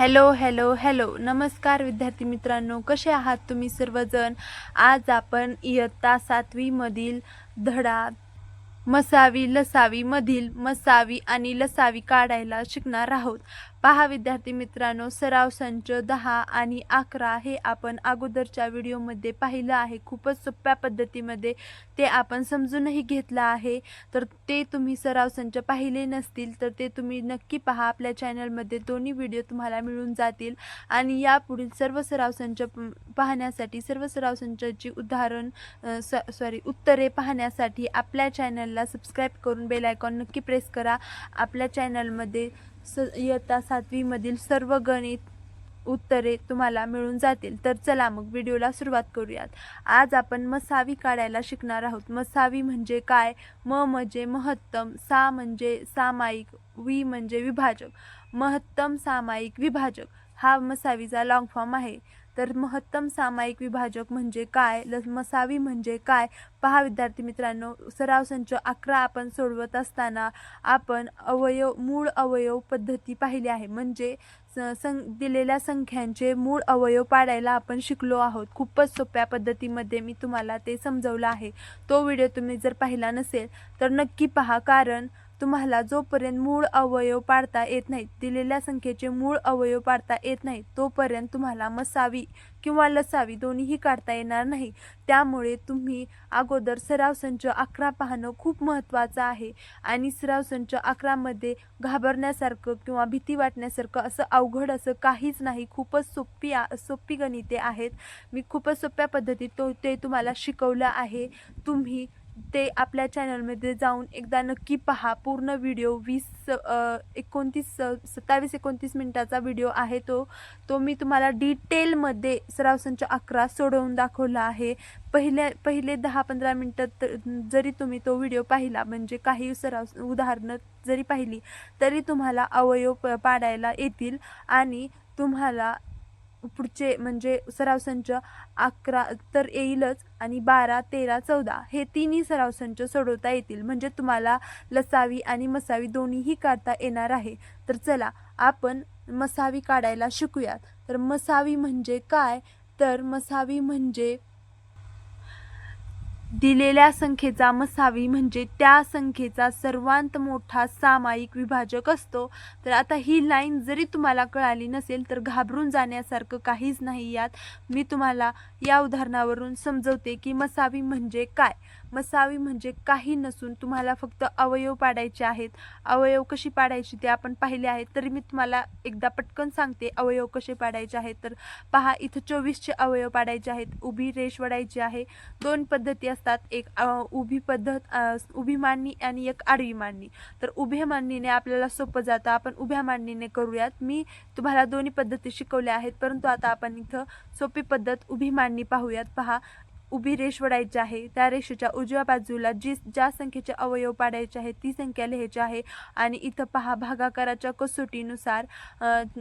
Hello hello hello. नमस्कार विद्यार्थी मित्रांनो कसे आहात तुम्ही सर्वजण? आज आपण इयत्ता सातवीमधील धडा मसावी लसावी मधील मसावी आणि लसावी काढायला शिकणार आहोत. पहा विद्यार्थी मित्रांनो सराव संच दहा आणि अकरा हे आपण अगोदरच्या व्हिडिओमध्ये पाहिलं आहे. खूपच सोप्या पद्धतीमध्ये ते आपण समजूनही घेतलं आहे. तर ते तुम्ही सराव संच पाहिले नसतील तर ते तुम्ही नक्की पहा. आपल्या चॅनलमध्ये दोन्ही व्हिडिओ तुम्हाला मिळून जातील. आणि यापुढील सर्व सराव संच पाहण्यासाठी सर्व सराव संचाची उदाहरण सॉरी उत्तरे पाहण्यासाठी आपल्या चॅनलला सबस्क्राईब करून बेलायकॉन नक्की प्रेस करा. आपल्या चॅनलमध्ये स इयत्ता सातवीमधील सर्व गणित उत्तरे तुम्हाला मिळून जातील. तर चला मग व्हिडिओला सुरुवात करूयात. आज आपण मसावी काढायला शिकणार आहोत. मसावी म्हणजे काय? म म्हणजे महत्तम सा म्हणजे सामायिक वी म्हणजे विभाजक. महत्तम सामायिक विभाजक हा मसावीचा लॉंग फॉर्म आहे. तर महत्तम सामायिक विभाजक म्हणजे काय? ल मसावी म्हणजे काय? पहा विद्यार्थी मित्रांनो सराव संच अकरा आपण सोडवत असताना आपण अवयव मूळ अवयव पद्धती पाहिली आहे. म्हणजे स- सं दिलेल्या संख्यांचे मूळ अवयव पाडायला आपण शिकलो आहोत. खूपच सोप्या पद्धतीमध्ये मी तुम्हाला ते समजवलं आहे. तो व्हिडिओ तुम्ही जर पाहिला नसेल तर नक्की पहा. कारण तुम्हाला जोपर्यंत मूळ अवयव पाडता येत नाहीत दिलेल्या संख्येचे मूळ अवयव पाडता येत नाहीत तोपर्यंत तुम्हाला मसावी किंवा लसावी दोन्हीही काढता येणार नाही. त्यामुळे तुम्ही अगोदर सराव संच अकरा पाहणं खूप महत्त्वाचं आहे आणि सराव संच अकरामध्ये घाबरण्यासारखं किंवा भीती वाटण्यासारखं असं अवघड असं काहीच नाही. खूपच सोपी सोपी गणिते आहेत. मी खूपच सोप्या पद्धतीत तो ते तुम्हाला शिकवलं आहे. तुम्ही ते आपल्या चॅनलमध्ये जाऊन एकदा नक्की पहा. पूर्ण व्हिडिओ वीस एकोणतीस सत्तावीस एकोणतीस मिनटाचा व्हिडिओ आहे तो. तो मी तुम्हाला डिटेलमध्ये सराव संच अकरा सोडवून दाखवला आहे. पहिल्या पहिले दहा पंधरा मिनटं जरी तुम्ही तो व्हिडिओ पाहिला म्हणजे काही सराव उदाहरणं जरी पाहिली तरी तुम्हाला अवयव प- पाडायला येतील आणि तुम्हाला पुढचे म्हणजे सराव संच अकरा तर येईलच आणि बारा तेरा चौदा हे तिन्ही सराव संच सोडवता येतील. म्हणजे तुम्हाला लसावी आणि मसावी दोन्हीही काढता येणार आहे. तर चला आपण मसावी काढायला शिकूयात. तर मसावी म्हणजे काय? तर मसावी म्हणजे दिलेल्या संख्येचा मसावी म्हणजे त्या संख्येचा सर्वांत मोठा सामायिक विभाजक असतो. तर आता ही लाईन जरी तुम्हाला कळाली नसेल तर घाबरून जाण्यासारखं काहीच नाही यात. मी तुम्हाला या उदाहरणावरून समजवते की मसावी म्हणजे काय. मसावी म्हणजे काही नसून तुम्हाला फक्त अवयव पाडायचे आहेत. अवयव कशी पाडायची ते आपण पाहिले आहेत. तरी मी तुम्हाला एकदा पटकन सांगते अवयव कसे पाडायचे आहेत. तर पहा इथं चोवीसचे अवयव पाडायचे आहेत. उभी रेष वडायची आहे. दोन पद्धती असतात. एक उभी पद्धत उभी मांडणी आणि एक आडवी मांडणी. तर उभ्या मांडणीने आपल्याला सोपं जातं. आपण उभ्या मांडणीने करूयात. मी तुम्हाला दोन्ही पद्धती शिकवल्या आहेत. परंतु आता आपण इथं सोपी पद्धत उभी मांडणी पाहूयात. पहा उभी रेष वडायची आहे. त्या रेषेच्या उजव्या बाजूला जी ज्या संख्येचे अवयव पाडायचे आहेत ती संख्या लिहायची आहे. आणि इथं पहा भागाकाराच्या कसोटीनुसार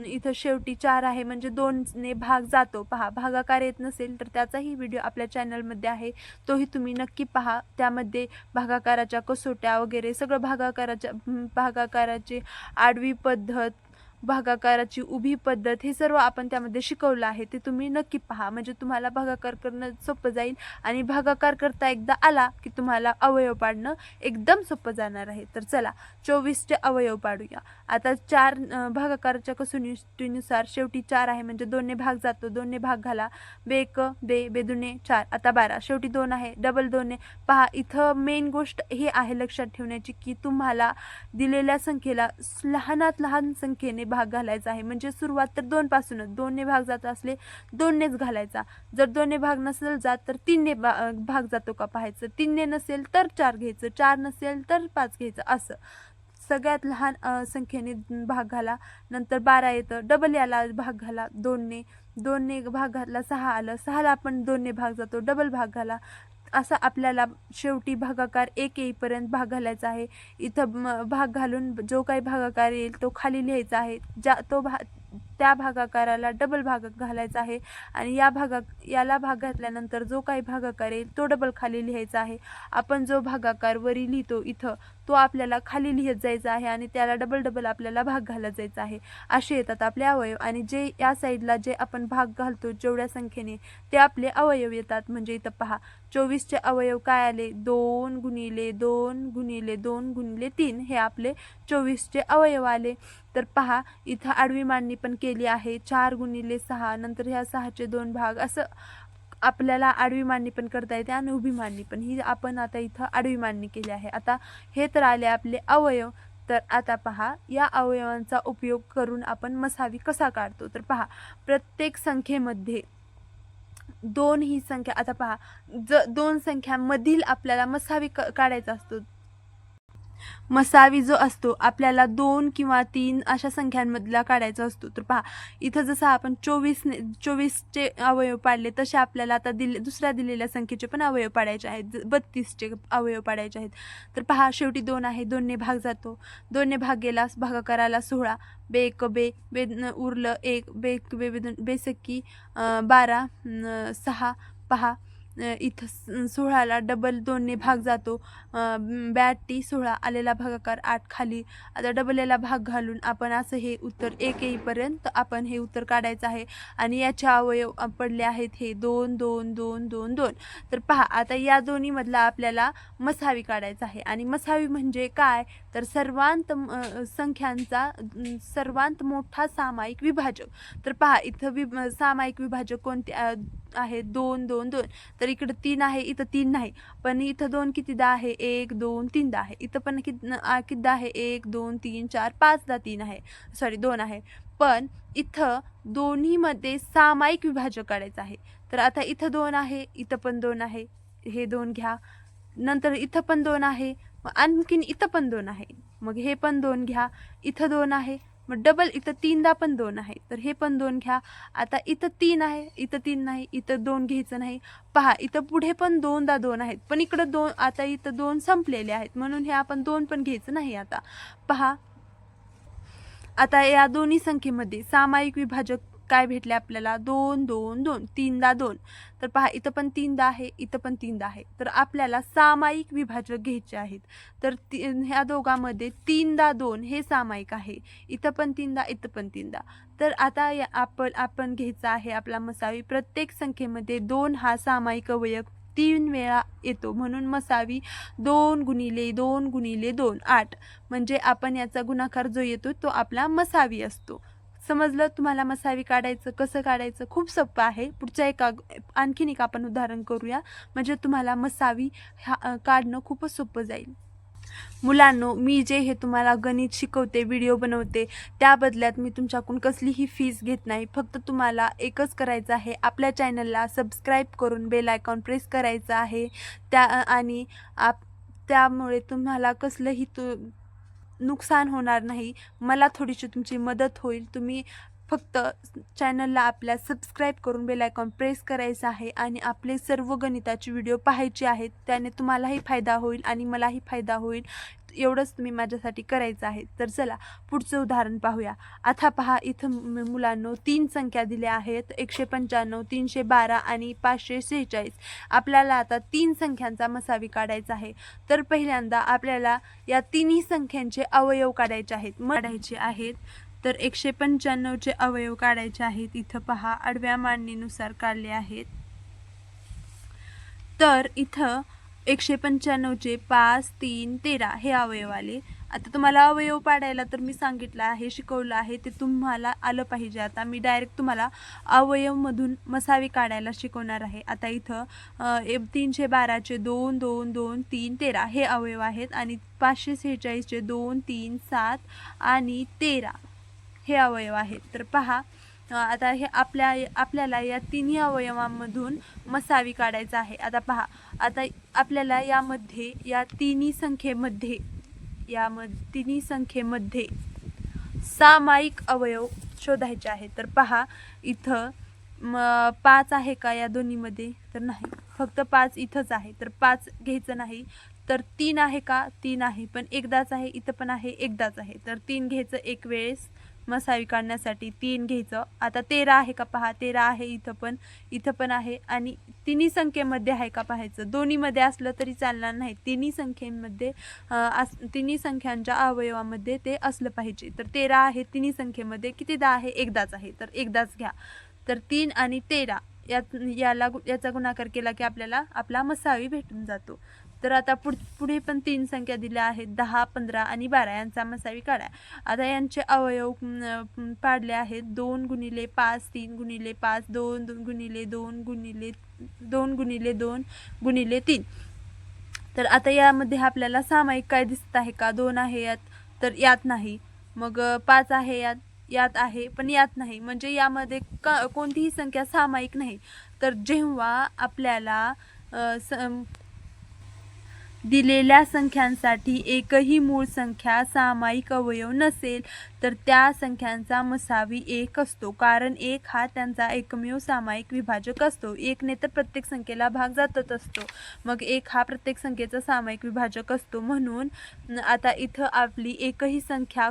इथं शेवटी चार आहे. म्हणजे दोनने भाग जातो. पहा भागाकार येत नसेल तर त्याचाही व्हिडिओ आपल्या चॅनलमध्ये आहे. तोही तुम्ही नक्की पहा. त्यामध्ये भागाकाराच्या कसोट्या वगैरे सगळं भागाकाराच्या भागाकाराची आडवी पद्धत भागाकाराची उभी पद्धत हे सर्व आपण त्यामध्ये शिकवलं आहे. ते तुम्ही नक्की पहा. म्हणजे तुम्हाला भागाकार करणं सोपं जाईल आणि भागाकार करता एकदा आला की तुम्हाला अवयव पाडणं एकदम सोपं जाणार आहे. तर चला चोवीसचे अवयव पाडूया. आता चार भागाकाराच्या कसोटीनुसार शेवटी चार आहे. म्हणजे दोनने भाग जातो. दोनने भाग घाला. बेक बे बेदुने चार. आता बारा. शेवटी दोन आहे. डबल दोनने पहा इथं मेन गोष्ट ही आहे लक्षात ठेवण्याची की तुम्हाला दिलेल्या संख्येला लहानात लहान संख्येने भाग घालायचा आहे. म्हणजे सुरुवात तर दोनपासूनच दोनने भाग जात असले दोननेच घालायचा. जर दोनने भाग नसेल जात तर तीनने बा भाग जातो का पाहायचं? तीनने नसेल तर चार घ्यायचं. चार नसेल तर पाच घ्यायचं. असं. सगळ्यात लहान संख्येने भाग घाला. नंतर बारा येतं. डबल याला भाग घाला. दोनने. दोनने भाग घातला सहा आलं. सहाला आपण दोनने भाग जातो. डबल भाग घाला. असा आपल्याला शेवटी भागाकार एक येईपर्यंत भाग घालायचा आहे. इथं भाग घालून जो काही भागाकार येईल तो खाली लिहायचा आहे. ज्या तो भा त्या भागाकाराला डबल भाग घालायचा आहे आणि या भागा याला भाग घातल्यानंतर जो काही भागाकार येईल तो डबल खाली लिहायचा आहे. आपण जो भागाकार वरी लिहितो इथं तो आपल्याला खाली लिहित जायचा आहे आणि त्याला डबल डबल आपल्याला भाग घालत जायचा आहे. असे येतात आपले अवयव आणि जे या साईडला जे आपण भाग घालतो जेवढ्या संख्येने ते आपले अवयव येतात. म्हणजे इथं पहा चोवीसचे अवयव काय आले? दोन गुणिले दोन गुणिले दोन गुणिले तीन हे आपले चोवीसचे अवयव आले. तर पहा इथं आडवी मांडणी पण केली आहे. चार गुणिले सहा नंतर ह्या सहाचे दोन भाग. असं आपल्याला आडवी मांडणी पण करता येते आणि उभी मांडणी पण. ही आपण आता इथं आडवी मांडणी केली आहे. आता हे तर आले आपले अवयव. तर आता पहा या अवयवांचा उपयोग करून आपण मसावी कसा काढतो? तर पहा प्रत्येक संख्येमध्ये दोन ही संख्या आता पहा ज दोन संख्यामधील आपल्याला मसावी क काढायचा असतो. मसावी जो असतो आपल्याला दोन किंवा तीन अशा संख्यांमधला काढायचा असतो. तर पहा इथं जसं आपण चोवीस चोवीसचे अवयव पाडले तसे आपल्याला आता दिले दुसऱ्या दिलेल्या संख्येचे पण अवयव पाडायचे आहेत. बत्तीसचे अवयव पाडायचे आहेत. तर पहा शेवटी दोन आहे दोनने भाग जातो. दोनने भाग गेला भागाकाराला सोळा बे एक बे बे उरलं एक बे एक बे बे बेसक्की बारा सहा पहा इथं सोळाला डबल दोनने भाग जातो. बॅट ब्याऐंशी सोळा आलेला भागाकार आठ खाली. आता डबल याला भाग घालून आपण असं हे उत्तर एक येईपर्यंत आपण हे उत्तर काढायचं आहे. आणि याचे अवयव पडले आहेत हे दोन दोन दोन दोन दोन. तर पहा आता या दोन्हीमधला आपल्याला मसावी काढायचा आहे. आणि मसावी म्हणजे काय? तर सर्वांत संख्यांचा सर्वांत मोठा सामायिक विभाजक. तर पहा इथं वि सामायिक विभाजक कोणते आहे दोन दोन दोन. तर इकडं तीन आहे इथं तीन नाही. पण इथं दोन कितीदा आहे? एक दोन तीनदा आहे. इथं पण कित कितीदा आहे? एक दोन तीन चार पाचदा तीन आहे. सॉरी दोन आहे. पण इथं दोन्हीमध्ये सामायिक विभाजक काढायचं आहे. तर आता इथं दोन आहे इथं पण दोन आहे. हे दोन घ्या. नंतर इथं पण दोन आहे. मग आणखीन इथं पण दोन आहे मग हे पण दोन घ्या. इथं दोन आहे. मग डबल इथं तीनदा पण दोन आहे तर हे पण दोन घ्या. आता इथं तीन आहे. इथं तीन नाही. इथं दोन घ्यायचं नाही. पहा इथं पुढे पण दोनदा दोन आहेत. पण इकडं दोन आता इथं दोन संपलेले आहेत. म्हणून हे आपण दोन पण घ्यायचं नाही आता. पहा. आता या दोन्ही संख्येमध्ये सामायिक विभाजक काय भेटले आपल्याला? दोन दोन दोन. तीनदा दोन. तर पहा इथं पण तीनदा आहे इथं पण तीनदा आहे. तर आपल्याला सामायिक विभाजक घ्यायचे आहेत. तर ती ह्या दोघांमध्ये तीनदा दोन हे सामायिक आहे. इथं पण तीनदा इथं पण तीनदा. तर आता या आपण आपण घ्यायचा आहे आपला मसावी. प्रत्येक संख्येमध्ये दोन हा सामायिक अवयव तीन वेळा येतो. म्हणून मसावी दोन गुणिले दोन गुणिले दोन आठ. म्हणजे आपण याचा गुणाकार जो येतो तो आपला मसावी असतो. समजलं तुम्हाला मसावी काढायचं कसं काढायचं? खूप सोपं आहे. पुढच्या एका आणखीन एक आपण उदाहरण करूया. म्हणजे तुम्हाला मसावी हा काढणं खूपच सोपं जाईल. मुलांनो मी जे हे तुम्हाला गणित शिकवते व्हिडिओ बनवते त्या बदल्यात मी तुमच्याकडून कसलीही फीस घेत नाही. फक्त तुम्हाला एकच करायचं आहे. आपल्या चॅनलला सबस्क्राईब करून बेल आयकॉन प्रेस करायचं आहे. त्या आणि आप त्यामुळे तुम्हाला कसलंही तु नुकसान होणार नाही. मला थोडीशी तुमची मदत होईल. तुम्ही फक्त चॅनलला आपल्या सबस्क्राईब करून बेल आयकॉन प्रेस करायचं आहे आणि आपले सर्व गणिताचे व्हिडिओ पाहायचे आहेत त्याने तुम्हालाही फायदा होईल आणि मलाही फायदा होईल. एवढंच तुम्ही माझ्यासाठी करायचं आहे. तर चला पुढचं उदाहरण पाहूया. आता पहा इथं मुलांनो तीन संख्या दिल्या आहेत. एकशे पंच्याण्णव तीनशे बारा आणि पाचशे सेहेचाळीस. आपल्याला आता तीन संख्यांचा मसावी काढायचा आहे. तर पहिल्यांदा आपल्याला या तिन्ही संख्यांचे अवयव काढायचे आहेत. काढायचे आहेत. तर एकशे पंच्याण्णवचे अवयव काढायचे आहेत. इथं पहा आडव्या मांडणीनुसार काढले आहेत. तर इथं एकशे पंच्याण्णवचे पाच तीन तेरा हे अवयव आले. आता तुम्हाला अवयव पाडायला तर मी सांगितलं आहे शिकवलं आहे. ते तुम्हाला आलं पाहिजे. आता मी डायरेक्ट तुम्हाला अवयवमधून मसावी काढायला शिकवणार आहे. आता इथं ए- तीनशे बाराचे दोन दोन दोन तीन तेरा हे अवयव आहेत. आणि पाचशे सेहेचाळीसचे दोन तीन सात आणि तेरा हे अवयव आहेत. तर पहा आता हे आपल्या आपल्याला या तिन्ही अवयवांमधून मसावी काढायचा आहे. आता पहा आता आपल्याला यामध्ये या तिन्ही संख्येमध्ये या तिन्ही संख्येमध्ये सामायिक अवयव शोधायचे आहे तर पहा इथं म पाच आहे का या दोन्हीमध्ये? तर नाही. फक्त पाच इथंच आहे. तर पाच घ्यायचं नाही. तर तीन आहे का? तीन आहे. पण एकदाच आहे इथं पण आहे एकदाच आहे. तर तीन घ्यायचं एक वेळेस. मसावी काढण्यासाठी तीन घ्यायचं. आता तेरा आहे का पहा तेरा आहे इथं पण इथं पण आहे आणि तिन्ही संख्येमध्ये आहे का पाहायचं? दोन्हीमध्ये असलं तरी चालणार नाही. तिन्ही संख्येमध्ये अस तिन्ही संख्यांच्या अवयवामध्ये ते असलं पाहिजे. तर तेरा आहे तिन्ही संख्येमध्ये कितीदा आहे? एकदाच आहे. तर एकदाच घ्या. तर तीन आणि तेरा यात याला गु- याचा गुणाकार केला की आपल्याला आपला मसावी भेटून जातो. तर आता पुढ पुढे पण तीन संख्या दिल्या आहेत. दहा पंधरा आणि बारा यांचा मसावी काढा. आता यांचे अवयव पाडले आहेत. दोन गुणिले पाच तीन गुणिले पाच दोन दोन गुणिले दोन गुणिले दोन गुणिले दोन गुणिले तीन. तर आता यामध्ये आपल्याला सामायिक काय दिसत आहे का? दोन आहे यात तर यात नाही. मग पाच आहे यात यात आहे पण यात नाही. म्हणजे यामध्ये का कोणतीही संख्या सामायिक नाही. तर जेव्हा आपल्याला स- दिलेल्या संख्यांसाठी एकही मूळ संख्या सामायिक अवयव नसेल तर त्या संख्यांचा मसावी एक असतो. कारण एक हा त्यांचा एकमेव सामायिक विभाजक असतो. एकने तर प्रत्येक संख्येला भाग जातच असतो. मग एक हा प्रत्येक संख्येचा सामायिक विभाजक असतो. म्हणून आता इथं आपली एकही संख्या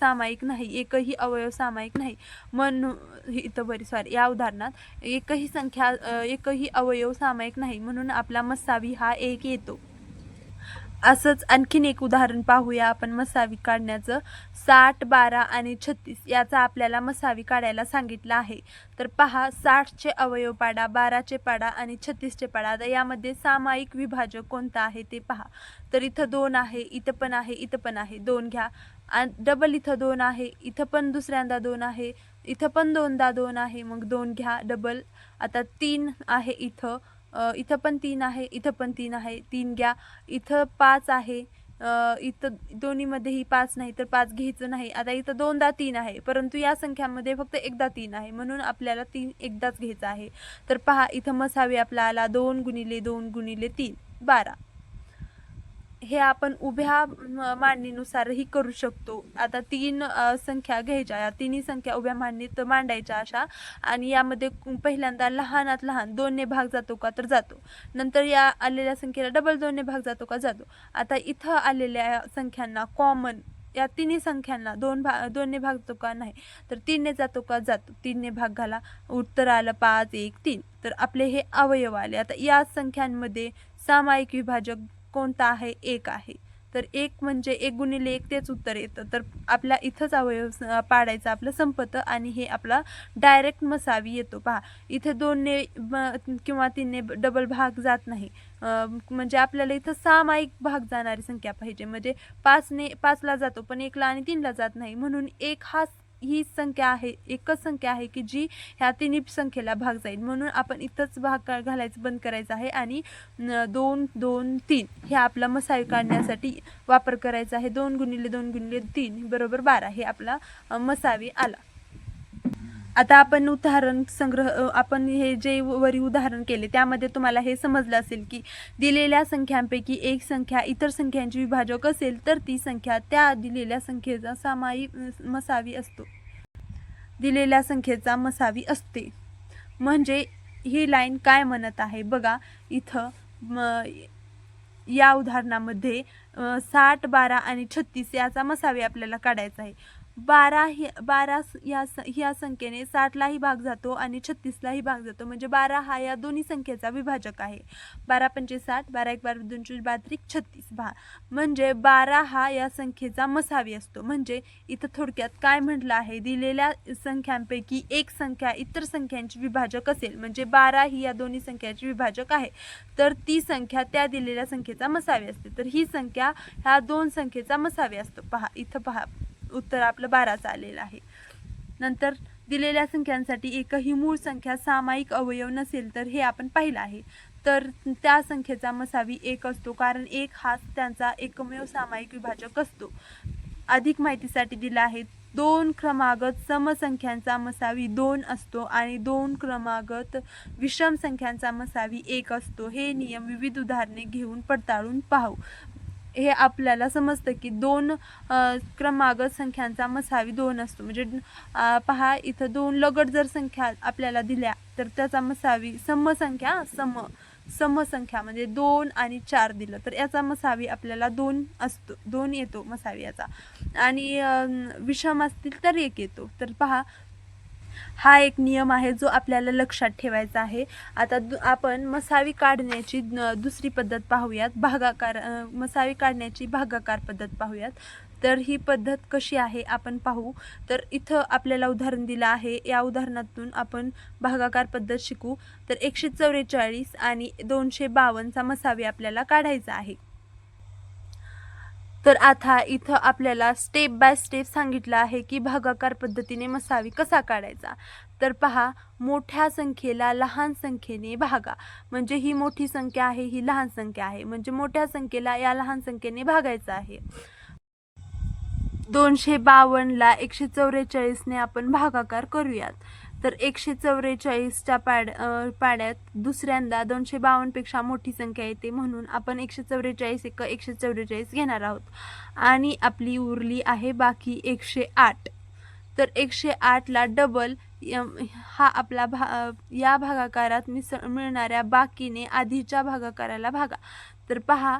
सामायिक नाही एकही अवयव सामायिक नाही. म्हणून इथं बरी सॉरी या उदाहरणात एकही संख्या एकही अवयव सामायिक नाही. म्हणून आपला मसावी हा एक येतो. असंच आणखीन एक उदाहरण पाहूया आपण मसावी काढण्याचं. साठ बारा आणि छत्तीस याचा आपल्याला मसावी काढायला सांगितलं आहे. तर पहा साठचे अवयव पाडा बाराचे पाडा आणि छत्तीसचे पाडा आता यामध्ये सामायिक विभाजक कोणता आहे ते पहा. तर इथं दोन आहे इथं पण आहे इथं पण आहे दोन घ्या. डबल इथं दोन आहे इथं पण दुसऱ्यांदा दोन आहे इथं पण दोनदा दोन आहे मग दोन घ्या डबल आता तीन आहे इथं इथं पण तीन आहे इथं पण तीन आहे तीन घ्या. इथं पाच आहे. इथं दोन्हीमध्येही पाच नाही तर पाच घ्यायचं नाही. आता इथं दोनदा तीन आहे परंतु या संख्यामध्ये फक्त एकदा तीन आहे. म्हणून आपल्याला तीन एकदाच घ्यायचं आहे. तर पहा इथं मसावी आपला आला दोन गुणिले दोन गुणिले तीन बारा. हे आपण उभ्या मांडणीनुसारही करू शकतो. आता तीन संख्या घ्यायच्या. या तिन्ही संख्या उभ्या मांडणीत मांडायच्या अशा. आणि यामध्ये पहिल्यांदा लहानात लहान दोनने भाग जातो का तर जातो. नंतर या आलेल्या संख्येला डबल दोनने भाग जातो का जातो. आता इथं आलेल्या संख्यांना कॉमन या तिन्ही संख्यांना दोन भा दोनने भाग जातो का नाही तर तीनने जातो का जातो. तीनने भाग घाला उत्तर आलं पाच एक तीन. तर आपले हे अवयव आले. आता या संख्यांमध्ये सामायिक विभाजक कोणता आहे? एक आहे. तर एक म्हणजे एक गुणिले एक तेच उत्तर येतं. तर आपल्या इथंच अवयव पाडायचा पाडायचं आपलं संपतं आणि हे आपला डायरेक्ट मसावी येतो. पहा इथे दोनने किंवा तीनने डबल भाग जात नाही. म्हणजे आपल्याला इथं सामायिक भाग जाणारी संख्या पाहिजे. म्हणजे पाचने पाचला जातो पण एकला आणि तीनला जात नाही. म्हणून एक हा ही संख्या आहे एकच संख्या आहे की जी ह्या तिन्ही संख्येला भाग जाईल. म्हणून आपण इथंच भाग का- घालायचं बंद करायचं आहे आणि दोन दोन तीन हे आपला मसावी काढण्यासाठी वापर करायचा आहे. दोन गुणिले दोन गुणिले तीन बरोबर बारा हे आपला मसावी आला. आता आपण उदाहरण संग्रह आपण हे जे वरी उदाहरण केले त्यामध्ये तुम्हाला हे समजलं असेल की दिलेल्या संख्यांपैकी एक संख्या इतर संख्यांची विभाजक असेल तर ती संख्या त्या दिलेल्या संख्येचा सामायिक मसावी असतो. दिलेल्या संख्येचा मसावी असते. म्हणजे ही लाईन काय म्हणत आहे? बघा इथं या उदाहरणामध्ये साठ बारा आणि छत्तीस याचा मसावी आपल्याला काढायचा आहे. बारा ही बारा ह्या या स- ह्या संख्येने साठलाही भाग जातो आणि छत्तीसलाही भाग जातो. म्हणजे बारा हा या दोन्ही संख्येचा विभाजक आहे. बारा पंचे साठ बारा एक बारा दोन चोवीस बारा त्रिक छत्तीस. भा म्हणजे बारा हा या संख्येचा मसावी असतो. म्हणजे इथं थोडक्यात काय म्हटलं आहे? दिलेल्या संख्यांपैकी एक संख्या इतर संख्यांची विभाजक असेल. म्हणजे बारा ही या दोन्ही संख्यांची विभाजक आहे. तर ती संख्या त्या दिलेल्या संख्येचा मसावी असते. तर ही संख्या ह्या दोन संख्येचा मसावी असतो. पहा इथं पहा. उत्तर आपलं बाराचं आलेलं आहे. नंतर दिलेल्या संख्यांसाठी एकही मूळ संख्या सामायिक अवयव नसेल तर हे आपण पाहिलं आहे. तर त्या संख्येचा मसावी एक असतो कारण एक हा त्यांचा एकमेव सामायिक विभाजक असतो. अधिक माहितीसाठी दिला आहे दोन क्रमागत समसंख्यांचा मसावी दोन असतो आणि दोन क्रमागत विषम संख्यांचा मसावी एक असतो. हे नियम विविध उदाहरणे घेऊन पडताळून पाहू. हे आपल्याला समजतं की दोन क्रमागत संख्यांचा मसावी दोन असतो. म्हणजे पहा इथं दोन लगट जर संख्या आपल्याला दिल्या तर त्याचा मसावी समसंख्या सम समसंख्या म्हणजे दोन आणि चार दिलं. तर याचा मसावी आपल्याला दोन असतो दोन येतो मसावी याचा. आणि विषम असतील तर एक येतो. तर पहा हा एक नियम आहे जो आपल्याला लक्षात ठेवायचा आहे. आता दु आपण मसावी काढण्याची दुसरी पद्धत पाहूयात. भागाकार मसावी काढण्याची भागाकार पद्धत पाहूयात. तर ही पद्धत कशी आहे आपण पाहू. तर इथं आपल्याला उदाहरण दिलं आहे. या उदाहरणातून आपण भागाकार पद्धत शिकू. तर एकशे चौवेचाळीस आणि दोनशे बावन्नचा मसावी आपल्याला काढायचा आहे. तर आता इथं आपल्याला स्टेप बाय स्टेप सांगितलं आहे की भागाकार पद्धतीने मसावी कसा काढायचा? तर पहा मोठ्या संख्येला लहान संख्येने भागा. म्हणजे ही मोठी संख्या आहे ही लहान संख्या आहे. म्हणजे मोठ्या संख्येला या लहान संख्येने भागायचं आहे. दोनशे बावन्नला एकशे चौवेचाळीसने आपण भागाकार करूयात. तर एकशे चौवेचाळीसच्या पाड पाड्यात दुसऱ्यांदा दोनशे बावन्नपेक्षा मोठी संख्या येते म्हणून आपण एकशे चौवेचाळीस एक एकशे चौवेचाळीस घेणार आहोत. आणि आपली उरली आहे बाकी एकशे आठ. तर एकशे आठला डबल यम- हा आपला भा या भागाकारात मिस मिळणाऱ्या बाकीने आधीच्या भागाकाराला भागा. तर पहा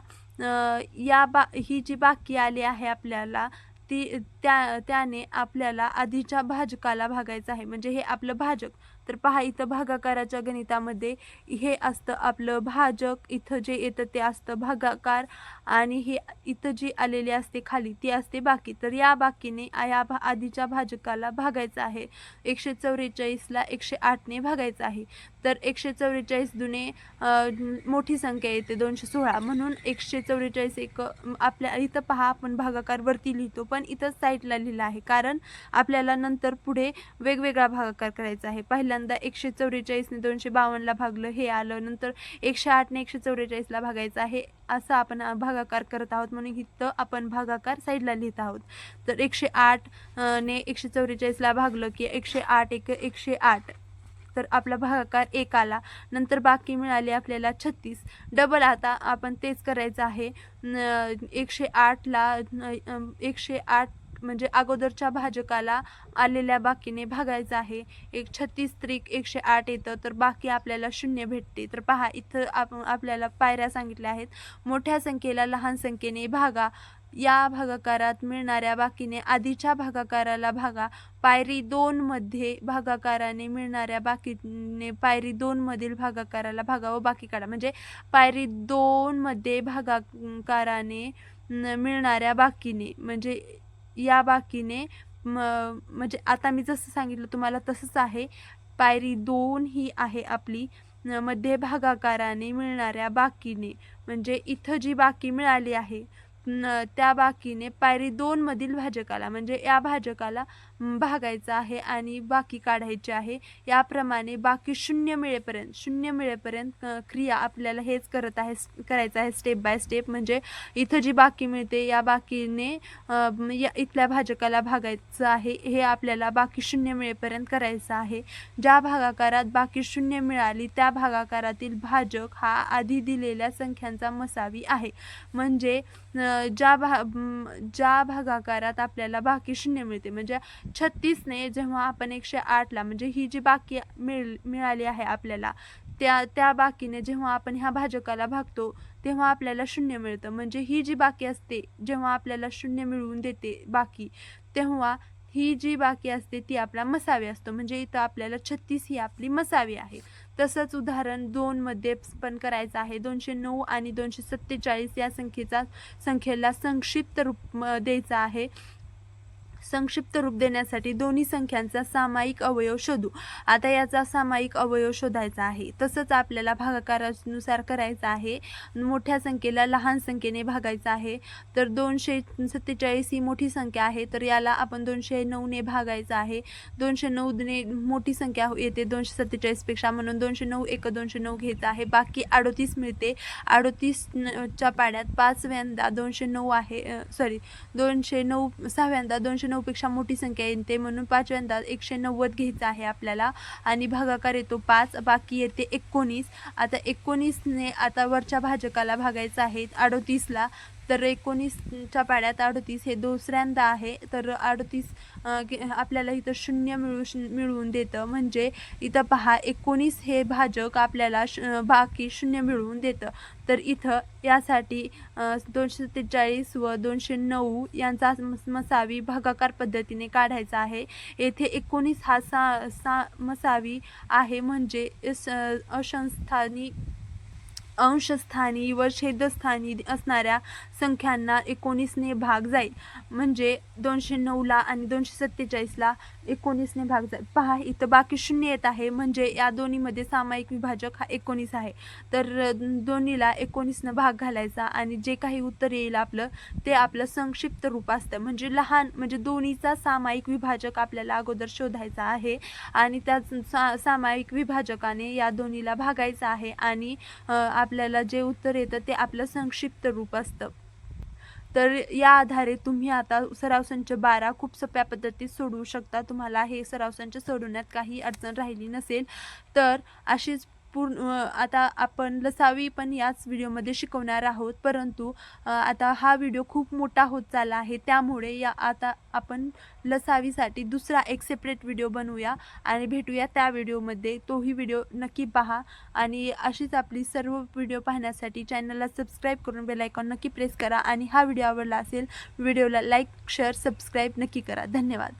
या बा ही जी बाकी आली आहे आपल्याला ती त्या त्याने आपल्याला आधीच्या भाजकाला भागायचं आहे. म्हणजे हे आपलं भाजक. तर पहा इथं भागाकाराच्या गणितामध्ये हे असतं आपलं भाजक. इथं जे येतं ते असतं भागाकार. आणि हे इथं जी आलेली असते खाली ती असते बाकी. तर या बाकीने या भा आधीच्या भाजकाला भागायचं आहे. एकशे चौवेचाळीसला एकशे आठने भागायचं आहे. तर एकशे चौवेचाळीस दुने मोठी संख्या येते दोनशे सोळा. म्हणून एकशे चौवेचाळीस एक आपल्या इथं पहा आपण भागाकार वरती लिहितो पण इथं साईडला लिहिलं आहे. कारण आपल्याला नंतर पुढे वेगवेगळा भागाकार करायचा आहे. पहिल्यांदा एकशे चौवेचाळीसने दोनशे बावन्नला भागलं हे आलं. नंतर एकशे आठने एकशे चौवेचाळीसला भागायचं आहे असं आपण भाग भागाकार करत आहोत म्हणून इथं आपण भागाकार साईडला लिहित आहोत. तर एकशे आठ ने एकशे चौवेचाळीसला भागलं की एकशे आठ एक एकशे आठ. तर आपला भागाकार एक आला. नंतर बाकी मिळाली आपल्याला छत्तीस. डबल आता आपण तेच करायचं आहे. एकशे आठला एकशे आठ म्हणजे अगोदरच्या भाजकाला आलेल्या बाकीने भागायचं आहे. एक छत्तीस त्रिक एकशे आठ येतं तर बाकी आपल्याला शून्य भेटते. तर पहा इथं आप आपल्याला पायऱ्या सांगितल्या आहेत. मोठ्या संख्येला लहान संख्येने भागा. या भागाकारात मिळणाऱ्या बाकीने आधीच्या भागाकाराला भागा. पायरी दोनमध्ये भागाकाराने मिळणाऱ्या बाकीने पायरी दोनमधील भागाकाराला भागा व बाकी काढा. म्हणजे पायरी दोनमध्ये भागाकाराने मिळणाऱ्या बाकीने म्हणजे या बाकीने म म्हणजे आता मी जसं सांगितलं तुम्हाला तसंच आहे. पायरी दोन ही आहे आपली मध्ये भागाकाराने मिळणाऱ्या बाकीने. म्हणजे इथं जी बाकी मिळाली आहे न- त्या बाकीने पायरी दोनमधील भाजकाला म्हणजे या भाजकाला भागायचं आहे आणि बाकी काढायची आहे. याप्रमाणे बाकी शून्य मिळेपर्यंत शून्य मिळेपर्यंत क्रिया आपल्याला हेच करत आहे करायचं आहे स्टेप बाय स्टेप म्हणजे इथं जी बाकी मिळते या बाकीने या इथल्या भाजकाला भागायचं आहे. हे आपल्याला बाकी शून्य मिळेपर्यंत करायचं आहे. ज्या भागाकारात बाकी शून्य मिळाली त्या भागाकारातील भाजक हा आधी दिलेल्या संख्यांचा मसावी आहे. म्हणजे ज्या भा ज्या भागाकारात आपल्याला बाकी शून्य मिळते. म्हणजे छत्तीसने जेव्हा आपण एकशे आठला म्हणजे ही जी बाकी मिळ मिळाली आहे आपल्याला त्या त्या बाकीने जेव्हा आपण ह्या भाजकाला भागतो तेव्हा आपल्याला शून्य मिळतं. म्हणजे ही जी बाकी असते जेव्हा आपल्याला शून्य मिळवून देते बाकी तेव्हा ही जी बाकी असते ती आपला मसावी असतो. म्हणजे इथं आपल्याला छत्तीस ही आपली मसावी आहे. तसंच उदाहरण दोनमध्ये पण करायचं आहे. दोनशे नऊ आणि दोनशे सत्तेचाळीस या संख्येचा संख्येला संक्षिप्त रूप द्यायचा आहे. संक्षिप्त रूप देण्यासाठी दोन्ही संख्यांचा सामायिक अवयव शोधू. आता याचा सामायिक अवयव शोधायचा आहे. तसंच आपल्याला भागाकारानुसार करायचं आहे. मोठ्या संख्येला लहान संख्येने भागायचं आहे. तर दोनशे सत्तेचाळीस ही मोठी संख्या आहे. तर याला आपण दोनशे नऊने भागायचं आहे. दोनशे नऊने मोठी संख्या येते दोनशे सत्तेचाळीसपेक्षा म्हणून दोनशे नऊ एक दोनशे नऊ घ्यायचं आहे. बाकी अडोतीस मिळते. अडोतीस न- च्या पाड्यात पाचव्यांदा दोनशे नऊ आहे. सॉरी दोनशे नऊ सहाव्यांदा दोनशे नऊ नऊपेक्षा मोठी संख्या येते म्हणून पाचव्यांदा एकशे नव्वद घ्यायचं आहे आपल्याला. आणि भागाकार येतो पाच बाकी येते एकोणीस. आता एकोणीसने आता वरच्या भाजकाला भागायचं आहे अडोतीसला. तर एकोणीसच्या पाड्यात अडतीस हे दुसऱ्यांदा आहे. तर अडतीस आपल्याला इथं शून्य मिळू श- मिळवून देतं. म्हणजे इथं पहा एकोणीस हे भाजक आपल्याला श बाकी शून्य मिळवून देतं. तर इथं यासाठी दोनशे सत्तेचाळीस व दोनशे नऊ यांचा मसावी भागाकार पद्धतीने काढायचा आहे. येथे एकोणीस हा सा सा मसावी आहे. म्हणजे अशंस्थानी अंशस्थानी व छेदस्थानी असणाऱ्या संख्यांना एकोणीसने भाग जाईल. म्हणजे दोनशे नऊला आणि दोनशे सत्तेचाळीसला एकोणीसने भाग जा पहा इथं बाकी शून्य येत आहे. म्हणजे या दोन्हीमध्ये सामायिक विभाजक हा एकोणीस आहे. तर दोन्हीला एकोणीसनं भाग घालायचा आणि जे काही उत्तर येईल आपलं ते आपलं संक्षिप्त रूप असतं. म्हणजे लहान म्हणजे दोन्हीचा सामायिक विभाजक आपल्याला अगोदर शोधायचा आहे आणि त्या सा सामायिक विभाजकाने या दोन्हीला भागायचं आहे आणि आपल्याला जे उत्तर येतं ते आपलं संक्षिप्त रूप असतं. तर या आधारे तुम्ही आता सराव संच बारा खूप सोप्या पद्धतीत सोडवू शकता. तुम्हाला हे सराव संच सोडवण्यात काही अडचण राहिली नसेल तर अशीच पूर्ण आता आपण लसावी पण याच व्हिडिओमध्ये शिकवणार आहोत. परंतु आता हा व्हिडिओ खूप मोठा होत चालला आहे. त्यामुळे या आता आपण लसावीसाठी दुसरा एक सेपरेट व्हिडिओ बनवूया आणि भेटूया त्या व्हिडिओमध्ये. तोही व्हिडिओ नक्की पहा. आणि अशीच आपली सर्व व्हिडिओ पाहण्यासाठी चॅनलला सबस्क्राईब करून बेलायकॉन नक्की प्रेस करा. आणि हा व्हिडिओ आवडला असेल व्हिडिओला लाईक शेअर सबस्क्राईब नक्की करा. धन्यवाद.